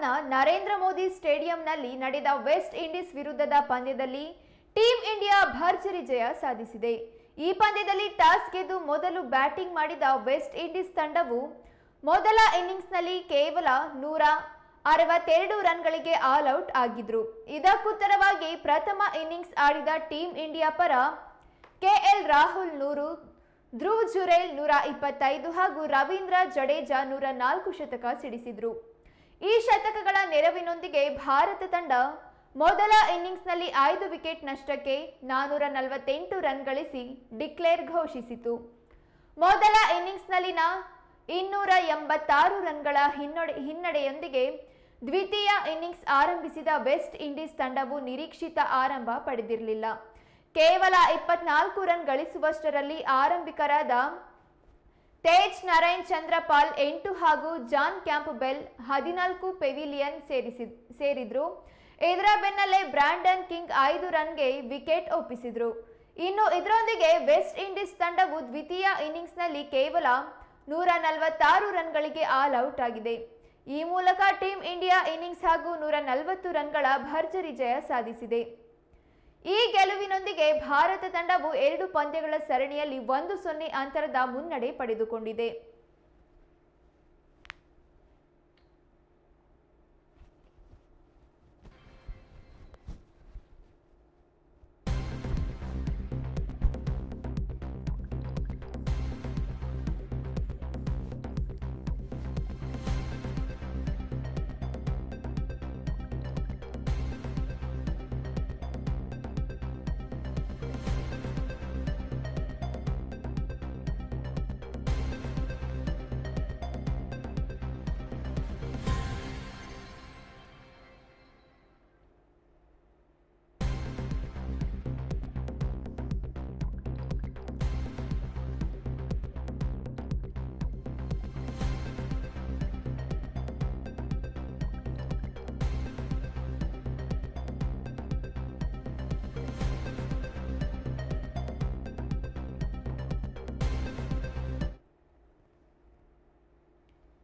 ಅಹಮದಾಬಾದ್ನ ನರೇಂದ್ರ ಮೋದಿ ಸ್ಟೇಡಿಯಂನಲ್ಲಿ ನಡೆದ West Indies ವಿರುದ್ಧದ ಪಂದ್ಯದಲ್ಲಿ ಟೀಂ ಇಂಡಿಯಾ ಭರ್ಜರಿ ಜಯ ಸಾಧಿಸಿದೆ. ಈ ಪಂದ್ಯದಲ್ಲಿ ಟಾಸ್ ಗೆದ್ದು ಮೊದಲು ಬ್ಯಾಟಿಂಗ್ ಮಾಡಿದ ವೆಸ್ಟ್ ಇಂಡೀಸ್ ತಂಡವು ಮೊದಲ ಇನ್ನಿಂಗ್ಸ್ನಲ್ಲಿ ಕೇವಲ ನೂರ ಅರವತ್ತೆರಡು ರನ್ಗಳಿಗೆ ಆಲ್ ಔಟ್ ಆಗಿದ್ರು. ಇದಕ್ಕುತ್ತರವಾಗಿ ಪ್ರಥಮ ಇನ್ನಿಂಗ್ಸ್ ಆಡಿದ ಟೀಂ ಇಂಡಿಯಾ ಪರ ಕೆಎಲ್ ರಾಹುಲ್ ನೂರು, ಧ್ರುವ್ ಜುರೇಲ್ ನೂರ ಇಪ್ಪತ್ತೈದು ಹಾಗೂ ರವೀಂದ್ರ ಜಡೇಜಾ ನೂರ ನಾಲ್ಕು ಶತಕ ಸಿಡಿಸಿದ್ರು. ಈ ಶತಕಗಳ ನೆರವಿನೊಂದಿಗೆ ಭಾರತ ತಂಡ ಮೊದಲ ಇನ್ನಿಂಗ್ಸ್ನಲ್ಲಿ ಐದು ವಿಕೆಟ್ ನಷ್ಟಕ್ಕೆ ನಾನೂರ ನಲವತ್ತೆಂಟು ರನ್ ಗಳಿಸಿ ಡಿಕ್ಲೇರ್ ಘೋಷಿಸಿತು. ಮೊದಲ ಇನ್ನಿಂಗ್ಸ್ನಲ್ಲಿನ ಇನ್ನೂರ ಎಂಬತ್ತಾರು ರನ್ಗಳ ಹಿನ್ನಡೆ, ಹಿನ್ನಡೆಯೊಂದಿಗೆ ದ್ವಿತೀಯ ಇನ್ನಿಂಗ್ಸ್ ಆರಂಭಿಸಿದ ವೆಸ್ಟ್ ಇಂಡೀಸ್ ತಂಡವು ನಿರೀಕ್ಷಿತ ಆರಂಭ ಪಡೆದಿರಲಿಲ್ಲ. ಕೇವಲ ಇಪ್ಪತ್ನಾಲ್ಕು ರನ್ ಗಳಿಸುವಷ್ಟರಲ್ಲಿ ಆರಂಭಿಕರಾದ ತೇಜ್ ನಾರಾಯಣ್ ಚಂದ್ರಪಾಲ್ ಎಂಟು ಹಾಗೂ ಜಾನ್ ಕ್ಯಾಂಪ್ ಬೆಲ್ ಹದಿನಾಲ್ಕು ಪೆವಿಲಿಯನ್ ಸೇರಿಸಿ, ಸೇರಿದ್ರು. ಇದರ ಬೆನ್ನಲ್ಲೇ ಬ್ರಾಂಡನ್ ಕಿಂಗ್ ಐದು ರನ್ಗೆ ವಿಕೆಟ್ ಒಪ್ಪಿಸಿದ್ರು. ಇನ್ನು ಇದರೊಂದಿಗೆ ವೆಸ್ಟ್ ಇಂಡೀಸ್ ತಂಡವು ದ್ವಿತೀಯ ಇನ್ನಿಂಗ್ಸ್ನಲ್ಲಿ ಕೇವಲ ನೂರ ನಲವತ್ತಾರು ರನ್ಗಳಿಗೆ ಆಲ್ ಔಟ್ ಆಗಿದೆ. ಈ ಮೂಲಕ ಟೀಂ ಇಂಡಿಯಾ ಇನ್ನಿಂಗ್ಸ್ ಹಾಗೂ ನೂರ ನಲವತ್ತು ರನ್ಗಳ ಭರ್ಜರಿ ಜಯ ಸಾಧಿಸಿದೆ. ಈ ಗೆಲುವಿನೊಂದಿಗೆ ಭಾರತ ತಂಡವು ಎರಡು ಪಂದ್ಯಗಳ ಸರಣಿಯಲ್ಲಿ ಒಂದು ಸೊನ್ನೆ ಅಂತರದ ಮುನ್ನಡೆ ಪಡೆದುಕೊಂಡಿದೆ.